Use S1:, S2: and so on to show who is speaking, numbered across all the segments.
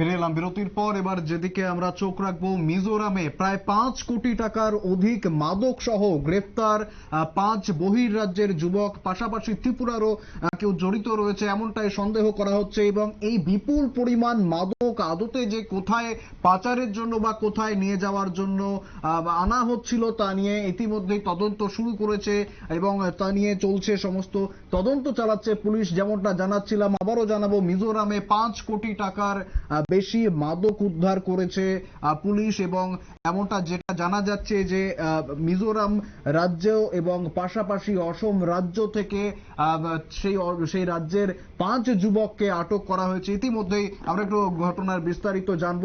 S1: ফিরে এলাম বিরতির পর। এবার যেদিকে আমরা চোখ রাখব, মিজোরামে প্রায় পাঁচ কোটি টাকার অধিক মাদক সহ গ্রেফতার পাঁচ বহির রাজ্যের যুবক। পাশাপাশি ত্রিপুরারও কেউ জড়িত রয়েছে, এমনটাই সন্দেহ করা হচ্ছে। এবং এই বিপুল পরিমাণ মাদক আদতে যে কোথায় পাচারের জন্য বা কোথায় নিয়ে যাওয়ার জন্য আনা হচ্ছিল তা নিয়ে ইতিমধ্যেই তদন্ত শুরু করেছে এবং তা নিয়ে চলছে সমস্ত তদন্ত চালাচ্ছে পুলিশ, যেমনটা জানাচ্ছিলাম। আবারও জানাব, মিজোরামে পাঁচ কোটি টাকার বেশি মাদক উদ্ধার করেছে পুলিশ এবং এমনটা যেটা জানা যাচ্ছে যে মিজোরাম রাজ্য এবং পাশাপাশি অসম রাজ্য থেকে সেই সেই রাজ্যের পাঁচ যুবককে আটক করা হয়েছে। ইতিমধ্যেই আমরা একটু ঘটনার বিস্তারিত জানব।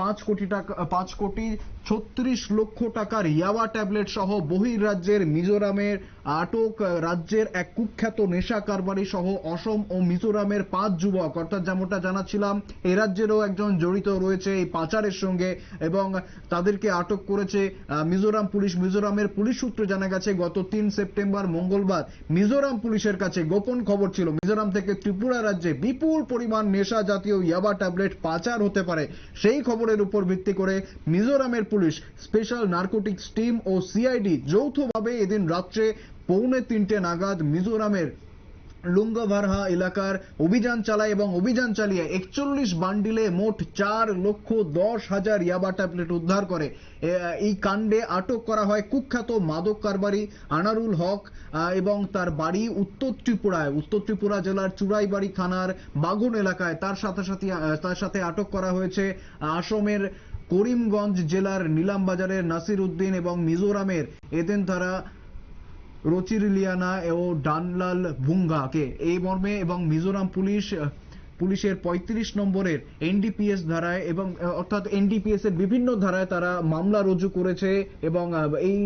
S1: পাঁচ কোটি টাকা, পাঁচ কোটি ছত্রিশ লক্ষ টাকার ইয়াবা ট্যাবলেট সহ বহির রাজ্যের মিজোরামের আটক রাজ্যের এক কুখ্যাত নেশা কারবারি সহ অসম ও মিজোরামের পাঁচ যুবক। অর্থাৎ যেমনটা জানাচ্ছিলাম, এ রাজ্যেরও একজন জড়িত রয়েছে এই পাচারের সঙ্গে এবং তাদেরকে আটক করেছে মিজোরাম পুলিশ। মিজোরামের পুলিশ সূত্রে জানা গেছে, গত তিন সেপ্টেম্বর মঙ্গলবার মিজোরাম পুলিশের কাছে গোপন খবর ছিল। মিজোরাম থেকে ত্রিপুরা রাজ্যে বিপুল পরিমাণ নেশা জাতীয় ইয়াবা ট্যাবলেট পাচার হতে পারে। সেই খবরের উপর ভিত্তি করে মিজোরামের পুলিশ স্পেশাল নার্কোটিক্স টিম ও সিআইডি যৌথভাবে এদিন রাত্রে পৌনে তিনটে নাগাদ মিজোরামের লুঙ্গাভারহা এলাকার অভিযান চালায় এবং অভিযান চালিয়ে একচল্লিশ বান্ডিলে মোট চার লক্ষ দশ হাজার ইয়াবা ট্যাবলেট উদ্ধার করে। এই কাণ্ডে আটক করা হয় কুখ্যাত মাদক কারবারি আনারুল হক এবং তার বাড়ি উত্তর ত্রিপুরায়। উত্তর ত্রিপুরা জেলার চুড়াইবাড়ি থানার বাগুন এলাকায়। তার সাথে সাথে তার সাথে আটক করা হয়েছে আসামের করিমগঞ্জ জেলার নিলামবাজারের নাসির উদ্দিন এবং মিজোরামের। এদেন তারা রচিরিলিয়ানা ও ডানলাল বুঙ্গাকে এই মর্মে এবং মিজোরাম পুলিশ পুলিশের পঁয়ত্রিশ নম্বরের এনডিপিএস ধারায় এবং অর্থাৎ এনডিপিএস এর বিভিন্ন ধারায় তারা মামলা রুজু করেছে এবং এই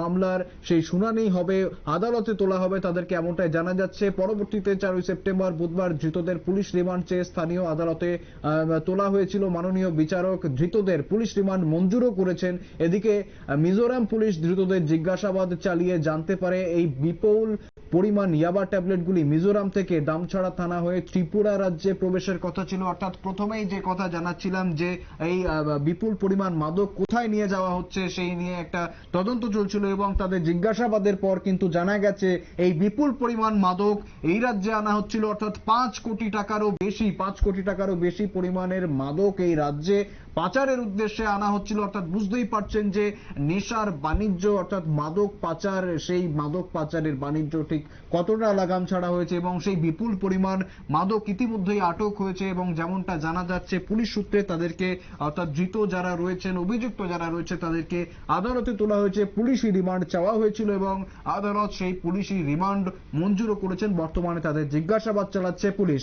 S1: মামলার সেই শুনানি হবে, আদালতে তোলা হবে তাদেরকে এমনটাই জানা যাচ্ছে। পরবর্তীতে চারই সেপ্টেম্বর বুধবার ধৃতদের পুলিশ রিমান্ড চেয়ে স্থানীয় আদালতে তোলা হয়েছিল। মাননীয় বিচারক ধৃতদের পুলিশ রিমান্ড মঞ্জুরও করেছেন। এদিকে মিজোরাম পুলিশ ধৃতদের জিজ্ঞাসাবাদ চালিয়ে জানতে পারে এই বিপুল পরিমাণ ইয়াবা ট্যাবলেটগুলি মিজোরাম থেকে দামছড়া থানা হয়ে ত্রিপুরা রাজ্যে প্রবেশের কথা ছিল, অর্থাৎ প্রথমেই যে কথা জানাচ্ছিলাম যে এই বিপুল পরিমাণ মাদক কোথায় নিয়ে যাওয়া হচ্ছে সেই নিয়ে একটা তদন্ত চলছিল এবং তাদের জিজ্ঞাসাবাদের পর কিন্তু জানা গেছে এই বিপুল পরিমাণ মাদক এই রাজ্যে আনা হচ্ছিল, অর্থাৎ পাঁচ কোটি টাকারও বেশি, পাঁচ কোটি টাকারও বেশি পরিমাণের মাদক এই রাজ্যে পাচারের উদ্দেশ্যে আনা হচ্ছিল, অর্থাৎ বুঝতেই পারছেন যে নেশার বাণিজ্য, অর্থাৎ মাদক পাচার, সেই মাদক পাচারের বাণিজ্য ঠিক কতটা লাগাম ছাড়া হয়েছে এবং সেই বিপুল পরিমাণ মাদক ইতিমধ্যেই আটক হয়েছে এবং যেমনটা জানা যাচ্ছে, পুলিশ সূত্রে তাদেরকে, অর্থাৎ ধৃত যারা রয়েছেন, অভিযুক্ত যারা রয়েছে, তাদেরকে আদালতে তোলা হয়েছে। পুলিশি রিমান্ড চাওয়া হয়েছিল এবং আদালত সেই পুলিশি রিমান্ড মঞ্জুরও করেছেন। বর্তমানে তাদের জিজ্ঞাসাবাদ চালাচ্ছে পুলিশ।